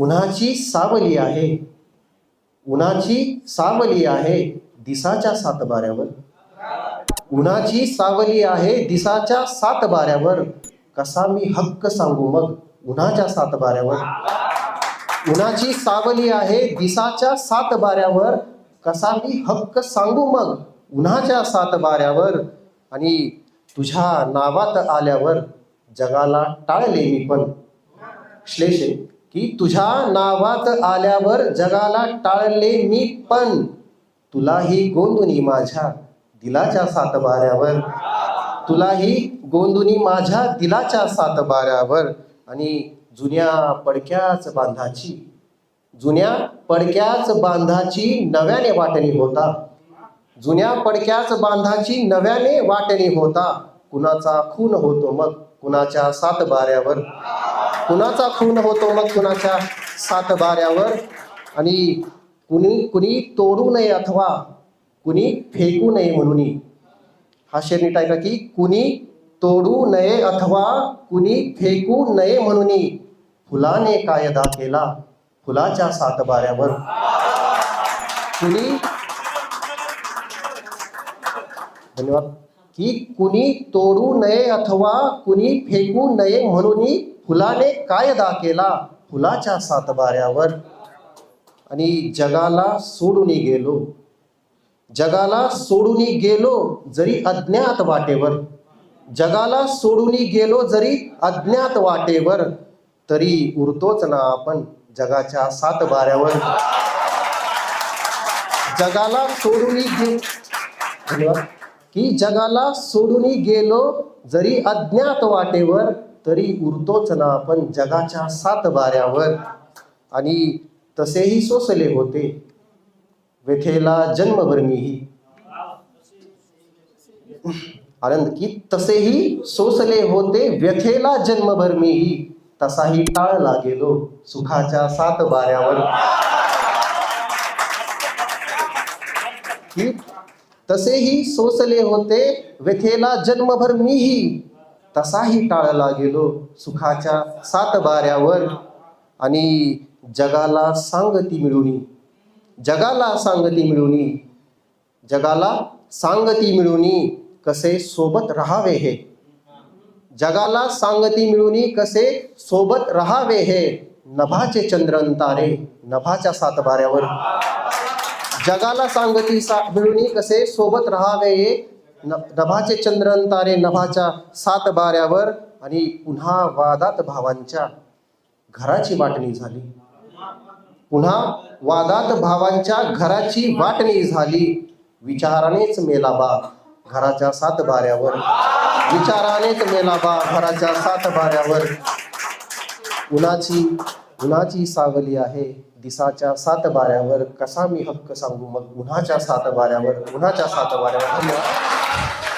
उन्हाची सावली आहे. उन्हाची सावली आहे दिसाच्या सातबाऱ्यावर. उन्हाची सावली आहे दिसाच्या सातबाऱ्यावर. कसा मी हक्क सांगू मग उन्हाच्या सातबाऱ्यावर? उन्हाची सावली आहे दिसाच्या सातबाऱ्यावर. कसा मी हक्क सांगू मग उन्हाच्या सातबाऱ्यावर? आणि तुझ्या नावात आल्यावर जगाला टाळले मी पण. श्लेषे की तुझ्या नावात आल्यावर जगाला टाळले मी पण. तुलाही गोंदुनी माझ्या दिलाच्या सातबाऱ्यावर. तुलाही गोंदुनी माझ्या दिलाच्या सातबाऱ्यावर. आणि जुन्या पडक्याच बांधाची जुन्या पडक्याच बांधाची नव्याने वाटणी होता. जुन्या पडक्याच बांधाची नव्याने वाटणी होता. कुणाचा खून होतो मग? कुणाच्या सातबाऱ्यावर? कुणाचा खून होतो मग कुणाच्या सातबाऱ्यावर? आणि कुणी कुणी तोडू नये अथवा कुणी फेकू नये म्हणून हा शेर नीट ऐका की कुणी तोडू नये अथवा कुणी फेकू नये म्हणून फुलाने कायदा केला फुलाच्या सातबाऱ्यावर. कुणी? धन्यवाद. की कुणी तोडू नये अथवा कुणी फेकू नये म्हणून फुलाने कायदा केला? फुलाच्या सातबाऱ्यावर. आणि जगाला सोडून गेलो. जगाला सोडून गेलो जरी अज्ञात वाटेवर. जगाला सोडून गेलो जरी अज्ञात वाटेवर. तरी उरतोच ना आपण जगाच्या सातबाऱ्यावर. जगाला सोडून गे की जगाला सोडून गेलो जरी अज्ञात वाटेवर. तरी उरतोच ना आपण जगाच्या सात बाऱ्यावर आणि तसेही सोसले होते. व्यथेला जन्मभर मीही आनंद की तसेही सोसले होते व्यथेला जन्मभर मीही तसाही टाळला गेलो सुखाच्या सात बाऱ्यावर की तसेही सोसले होते व्यथेला जन्मभर मीही तसाही टाळला गेलो सुखाच्या सात बाऱ्यावर. आणि जगाला सांगती मिळूनी जगाला सांगती मिळूनी जगाला सांगती मिळूनी कसे सोबत राहावे हे? जगाला सांगती मिळूनी कसे सोबत राहावे हे? नभाचे चंद्रन तारे नभाच्या सातबाऱ्यावर जगाला सांगती सा मिळूनी कसे सोबत राहावे हे? न नभाचे चंद्रन तारे नभाच्या सात बाऱ्यावर आणि पुन्हा वादात भावांच्या घराची वाटणी झाली. पुन्हा वादात भावांच्या घराची वाटणी झाली. विचारानेच मेलाबा घराच्या सात बाऱ्यावर. विचारानेच मेलाबा घराच्या सात बाऱ्यावर. उन्हाची उन्हाची सावली आहे. दिसाच्या सात बाऱ्यावर कसा मी हक्क सांगू? मग उन्हाच्या सात बाऱ्यावर उन्हाच्या सात बाऱ्यावर धन्यवाद.